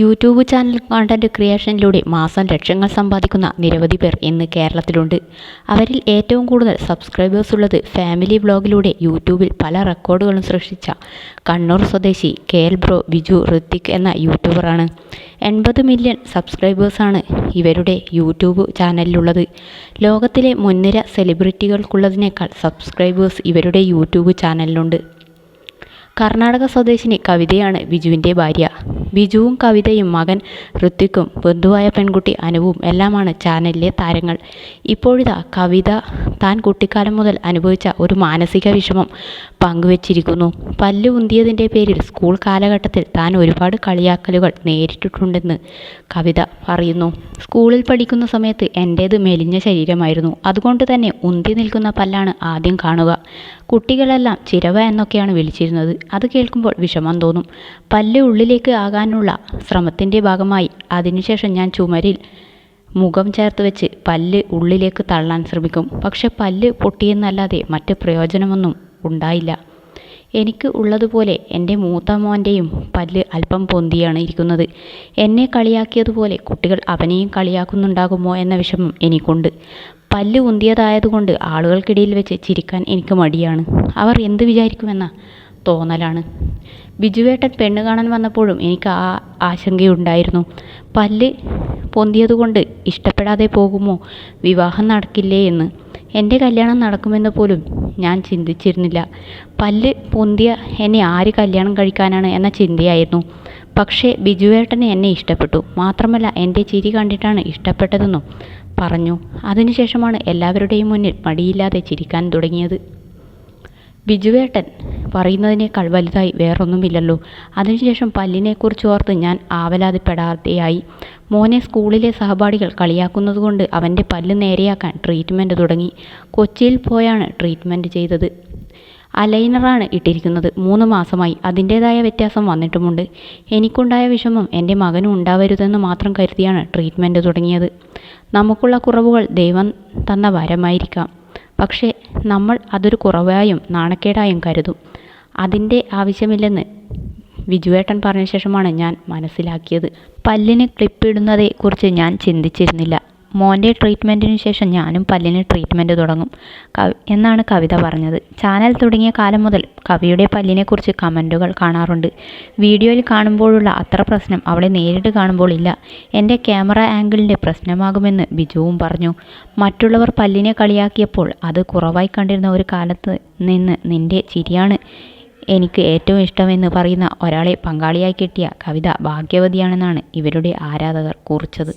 YouTube channel content ക്രിയേഷനിലൂടെ മാസം ലക്ഷങ്ങൾ സമ്പാദിക്കുന്ന നിരവധി പേർ ഇന്ന് കേരളത്തിലുണ്ട്. അവരിൽ ഏറ്റവും കൂടുതൽ സബ്സ്ക്രൈബേഴ്സ് ഉള്ളത് ഫാമിലി വ്ലോഗിലൂടെ യൂട്യൂബിൽ പല റെക്കോർഡുകളും സൃഷ്ടിച്ച കണ്ണൂർ സ്വദേശി K L bro Biju Hrithik എന്ന യൂട്യൂബറാണ് എൺപത് മില്യൺ സബ്സ്ക്രൈബേഴ്സാണ് ഇവരുടെ യൂട്യൂബ് ചാനലിലുള്ളത്. ലോകത്തിലെ മുൻനിര സെലിബ്രിറ്റികൾക്കുള്ളതിനേക്കാൾ സബ്സ്ക്രൈബേഴ്സ് ഇവരുടെ യൂട്യൂബ് ചാനലിലുണ്ട്. കർണാടക സ്വദേശിനി കവിതയാണ് ബിജുവിന്റെ ഭാര്യ. ബിജുവും കവിതയും മകൻ ഋത്വിക്കും ബന്ധുവായ പെൺകുട്ടി അനുവും എല്ലാമാണ് ചാനലിലെ താരങ്ങൾ. ഇപ്പോഴിതാ കവിത താൻ കുട്ടിക്കാലം മുതൽ അനുഭവിച്ച ഒരു മാനസിക വിഷമം പങ്കുവച്ചിരിക്കുന്നു. പല്ല് ഉന്തിയതിന്റെ പേരിൽ സ്കൂൾ കാലഘട്ടത്തിൽ താൻ ഒരുപാട് കളിയാക്കലുകൾ നേരിട്ടിട്ടുണ്ടെന്ന് കവിത പറയുന്നു. സ്കൂളിൽ പഠിക്കുന്ന സമയത്ത് എന്റേത് മെലിഞ്ഞ ശരീരമായിരുന്നു. അതുകൊണ്ട് തന്നെ ഉന്തി നിൽക്കുന്ന പല്ലാണ് ആദ്യം കാണുക. കുട്ടികളെല്ലാം ചിരവ എന്നൊക്കെയാണ് വിളിച്ചിരുന്നത്. അത് കേൾക്കുമ്പോൾ വിഷമം തോന്നും. പല്ല് ഉള്ളിലേക്ക് ആകാനുള്ള ശ്രമത്തിന്റെ ഭാഗമായി. അതിനുശേഷം ഞാൻ ചുമരിൽ മുഖം ചേർത്ത് വെച്ച് പല്ല് ഉള്ളിലേക്ക് തള്ളാൻ ശ്രമിക്കും. പക്ഷെ പല്ല് പൊട്ടിയെന്നല്ലാതെ മറ്റ് പ്രയോജനമൊന്നും ഉണ്ടായില്ല. എനിക്ക് ഉള്ളതുപോലെ എന്റെ മൂത്ത മോന്റെയും പല്ല് അല്പം പൊന്തിയാണ് ഇരിക്കുന്നത്. എന്നെ കളിയാക്കിയതുപോലെ കുട്ടികൾ അവനെയും കളിയാക്കുന്നുണ്ടാകുമോ എന്ന വിഷമം എനിക്കുണ്ട്. പല്ല് ഉന്തിയതായതുകൊണ്ട് ആളുകൾക്കിടയിൽ വെച്ച് ചിരിക്കാൻ എനിക്ക് മടിയാണ്. അവർ എന്ത് വിചാരിക്കുമെന്ന? തോന്നലാണ്. ബിജുവേട്ടൻ പെണ്ണ് കാണാൻ വന്നപ്പോഴും എനിക്ക് ആ ആശങ്കയുണ്ടായിരുന്നു. പല്ല് പൊന്തിയതുകൊണ്ട് ഇഷ്ടപ്പെടാതെ പോകുമോ? വിവാഹം നടക്കില്ലേ എന്ന്. എന്റെ കല്യാണം നടക്കുമെന്ന് പോലും ഞാൻ ചിന്തിച്ചിരുന്നില്ല. പല്ല് പൊന്തിയ എന്നെ ആര് കല്യാണം കഴിക്കാനാണ് എന്ന ചിന്തയായിരുന്നു. പക്ഷേ ബിജുവേട്ടന് എന്നെ ഇഷ്ടപ്പെട്ടു. മാത്രമല്ല എന്റെ ചിരി കണ്ടിട്ടാണ് ഇഷ്ടപ്പെട്ടതെന്നും പറഞ്ഞു. അതിനുശേഷമാണ് എല്ലാവരുടെയും മുന്നിൽ മടിയില്ലാതെ ചിരിക്കാൻ തുടങ്ങിയത്. ബിജുവേട്ടൻ പറയുന്നതിനേക്കാൾ വലുതായി വേറൊന്നുമില്ലല്ലോ. അതിനുശേഷം പല്ലിനെക്കുറിച്ച് ഓർത്ത് ഞാൻ ആവലാതിപ്പെടാതെയായി. മോനെ സ്കൂളിലെ സഹപാഠികൾ കളിയാക്കുന്നതുകൊണ്ട് അവന്റെ പല്ല് നേരെയാക്കാൻ ട്രീറ്റ്മെന്റ് തുടങ്ങി. കൊച്ചിയിൽ പോയാണ് ട്രീറ്റ്മെന്റ് ചെയ്തത്. അലൈനറാണ് ഇട്ടിരിക്കുന്നത്. മൂന്ന് മാസമായി അതിന്റേതായ വ്യത്യാസം വന്നിട്ടുമുണ്ട്. എനിക്കുണ്ടായ വിഷമം എന്റെ മകനും ഉണ്ടാവരുതെന്ന് മാത്രം കരുതിയാണ് ട്രീറ്റ്മെന്റ് തുടങ്ങിയത്. നമുക്കുള്ള കുറവുകൾ ദൈവം തന്ന വരമായിരിക്കാം. പക്ഷേ നമ്മൾ അതൊരു കുറവായും നാണക്കേടായും കരുതും. അതിന്റെ ആവശ്യമില്ലെന്ന് വിജുവേട്ടൻ പറഞ്ഞ ശേഷമാണ് ഞാൻ മനസ്സിലാക്കിയത്. പല്ലിന് ക്ലിപ്പ് കുറിച്ച് ഞാൻ ചിന്തിച്ചിരുന്നില്ല. മോന്റെ ട്രീറ്റ്മെന്റിന് ശേഷം ഞാനും പല്ലിന് ട്രീറ്റ്മെന്റ് തുടങ്ങും എന്നാണ് കവിത പറഞ്ഞത്. ചാനൽ തുടങ്ങിയ കാലം മുതൽ കവിയുടെ പല്ലിനെക്കുറിച്ച് കമന്റുകൾ കാണാറുണ്ട്. വീഡിയോയിൽ കാണുമ്പോഴുള്ള അത്ര പ്രശ്നം അവളെ നേരിട്ട് കാണുമ്പോൾ ഇല്ല. എന്റെ ക്യാമറ ആംഗിളിന്റെ പ്രശ്നമാകുമെന്ന് ബിജുവും പറഞ്ഞു. മറ്റുള്ളവർ പല്ലിനെ കളിയാക്കിയപ്പോൾ അത് കുറവായി കണ്ടിരുന്ന ഒരു കാലത്ത് നിന്ന് നിന്റെ ചിരിയാണ് എനിക്ക് ഏറ്റവും ഇഷ്ടമെന്ന് പറയുന്ന ഒരാളെ പങ്കാളിയായി കിട്ടിയ കവിത ഭാഗ്യവതിയാണെന്നാണ് ഇവരുടെ ആരാധകർ കുറിച്ചത്.